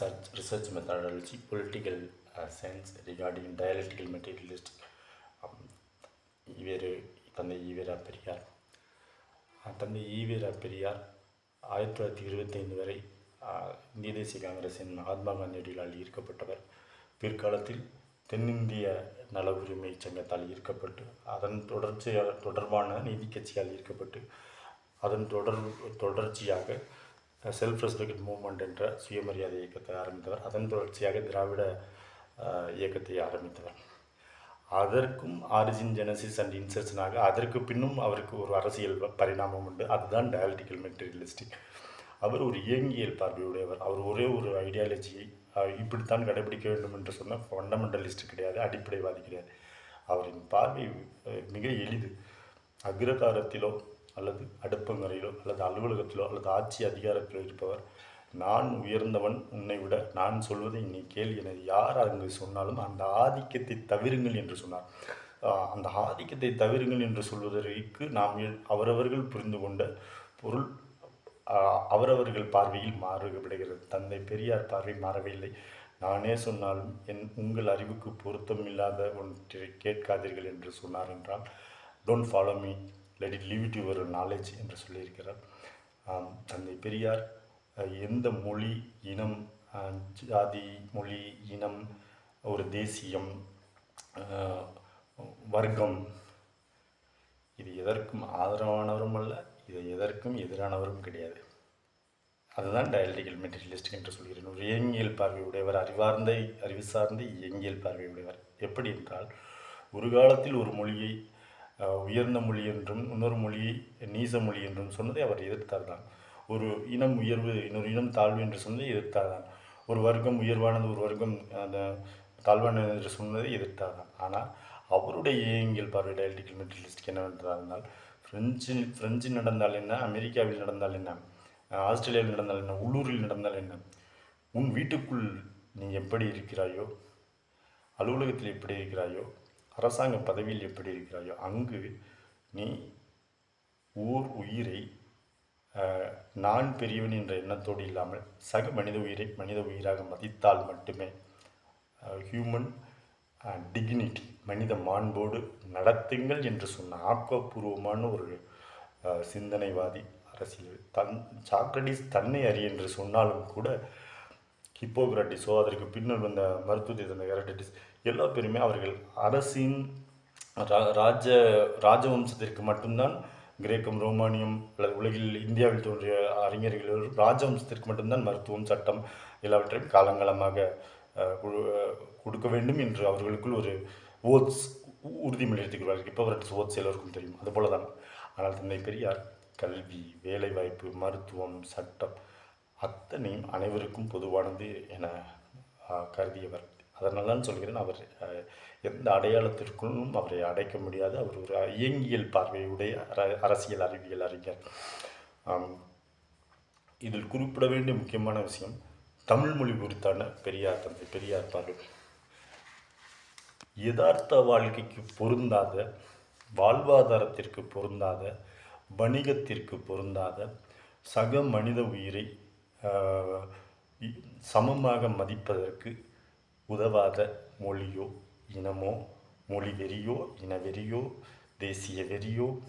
research, research methodology, political uh, science regarding dialectical materialistic. Um, இவர் தந்தை ஈவேரா பெரியார் தந்தை ஈவேரா பெரியார் ஆயிரத்தி தொள்ளாயிரத்தி இருபத்தைந்து வரை இந்திய தேசிய காங்கிரசின் மகாத்மா காந்தியடிகளால் ஈர்க்கப்பட்டவர் பிற்காலத்தில் தென்னிந்திய நல உரிமை சங்கத்தால் ஈர்க்கப்பட்டு அதன் தொடர்ச்சியாக தொடர்பான நீதி கட்சியால் ஈர்க்கப்பட்டு அதன் தொடர் தொடர்ச்சியாக செல்ஃப் ரெஸ்பெக்ட் மூவ்மெண்ட் என்ற சுயமரியாதை இயக்கத்தை ஆரம்பித்தவர். அதன் தொடர்ச்சியாக திராவிட இயக்கத்தை ஆரம்பித்தவர். அதற்கும் ஆரிஜின் ஜெனசிஸ் அண்ட் இன்சர்ஷனாக அதற்கு பின்னும் அவருக்கு ஒரு அரசியல் பரிணாமம் உண்டு. அதுதான் டயாலிட்டிக்கல் மெட்டீரியலிஸ்டிக் அவர் ஒரு இயங்கியல் பார்வையுடையவர். அவர் ஒரே ஒரு ஐடியாலஜியை இப்படித்தான் கடைபிடிக்க வேண்டும் என்று சொன்ன ஃபண்டமெண்டலிஸ்ட் கிடையாது அடிப்படைவாதி கிடையாது. அவரின் பார்வை மிக எளிது. அக்ரகாரத்திலோ அல்லது அடுப்பங்கரையிலோ அல்லது அலுவலகத்திலோ அல்லது ஆட்சி அதிகாரத்திலோ இருப்பவர் நான் உயர்ந்தவன் உன்னை விட நான் சொல்வதை நீ கேள் என யார் அங்கு சொன்னாலும் அந்த ஆதிக்கத்தை தவிருங்கள் என்று சொன்னார். அந்த ஆதிக்கத்தை தவிருங்கள் என்று சொல்வதற்கு நாம் அவரவர்கள் புரிந்து கொண்ட பொருள் அவரவர்கள் பார்வையில் மாறுபடுகிறது. தந்தை பெரியார் பார்வை மாறவில்லை. நானே சொன்னாலும் என் உங்கள் அறிவுக்கு பொருத்தமில்லாத ஒன்றை கேட்காதீர்கள் என்று சொன்னார் என்றால் don't follow me let it leave to your knowledge என்று சொல்லியிருக்கிறார். தந்தை பெரியார் எந்த மொழி இனம் ஜாதி மொழி இனம் ஒரு தேசியம் வர்க்கம் இது எதற்கும் ஆதரவானவரும் அல்ல இது எதற்கும் எதிரானவரும் கிடையாது. அதுதான் டயல்டிகல் மெட்டீரியலிஸ்டிக் என்று சொல்கிறேன். ஒரு இயங்கியல் பார்வையுடையவர் அறிவார்ந்த அறிவு சார்ந்த இயங்கியல் பார்வையுடையவர். எப்படி என்றால் ஒரு காலத்தில் ஒரு மொழியை உயர்ந்த மொழி என்றும் இன்னொரு மொழியை நீச மொழி என்றும் சொன்னதை அவர் எதிர்த்தார் தான் ஒரு இனம் உயர்வு இன்னொரு இனம் தாழ்வு என்று சொன்னதை எதிர்த்தார் தான் ஒரு வர்க்கம் உயர்வானது ஒரு வர்க்கம் அந்த தாழ்வானது என்று சொன்னதை எதிர்த்தார் தான் ஆனால் அவருடைய இயங்கியல் பார்வை டயலட்டிக்கல் மெட்டீரியலிஸ்டிக் என்னவென்றால் இருந்தால் ஃப்ரெஞ்சு ஃப்ரெஞ்சு நடந்தால் என்ன அமெரிக்காவில் நடந்தால் என்ன ஆஸ்திரேலியாவில் நடந்தால் என்ன உள்ளூரில் நடந்தால் என்ன உன் வீட்டுக்குள் நீ எப்படி இருக்கிறாயோ அலுவலகத்தில் எப்படி இருக்கிறாயோ அரசாங்க பதவியில் எப்படி இருக்கிறாயோ அங்கு நீ ஓர் உயிரை நான் பெரியவன் என்ற எண்ணத்தோடு இல்லாமல் சக மனித உயிரை மனித உயிராக மதித்தால் மட்டுமே ஹியூமன் டிக்னிட்டி மனித மாண்போடு நடத்துங்கள் என்று சொன்ன ஆக்கப்பூர்வமான ஒரு சிந்தனைவாதி அரசியல். தன் சாக்ரடிஸ் தன்னை அறி என்று சொன்னாலும் கூட ஹிப்போக்ராட்டிஸோ அதற்கு பின்னர் வந்த மருத்துவத்தை தந்த எரட்டிஸ் எல்லா பேருமே அவர்கள் அரசின் ரா- ராஜ ராஜவம்சத்திற்கு மட்டும்தான் கிரேக்கம் ரோமானியம் அல்லது உலகில் இந்தியாவில் தோன்றிய அறிஞர்கள் ராஜவம்சத்திற்கு மட்டும்தான் மருத்துவம் சட்டம் எல்லாவற்றையும் காலங்காலமாக கொடுக்க வேண்டும் என்று அவர்களுக்குள் ஒரு ஓட்ஸ் உறுதிமொழி எடுத்துக்கிறார்கள் இப்போ வரட்டு ஓட்ஸ் எல்லோருக்கும் தெரியும். அதுபோல தான் ஆனால் தந்தை பெரியார் கல்வி வேலைவாய்ப்பு மருத்துவம் சட்டம் அத்தனையும் அனைவருக்கும் பொதுவானது என கருதியவர். அதனால தான் சொல்கிறேன் அவர் எந்த அடையாளத்திற்குள்ளும் அவரை அடைக்க முடியாது. அவர் ஒரு இயங்கியல் பார்வையுடைய அர- அரசியல் அறிவியல் அறிஞர். இதில் குறிப்பிட வேண்டிய முக்கியமான விஷயம் தமிழ் மொழி குறித்தான பெரியார் தந்தை பெரியார் பார்வை யதார்த்த வாழ்க்கைக்கு பொருந்தாத வாழ்வாதாரத்திற்கு பொருந்தாத வணிகத்திற்கு பொருந்தாத சக மனித உயிரை சமமாக மதிப்பதற்கு உதவாத மொழியோ இனமோ மொழி வெறியோ இன வெறியோ தேசிய வெறியோ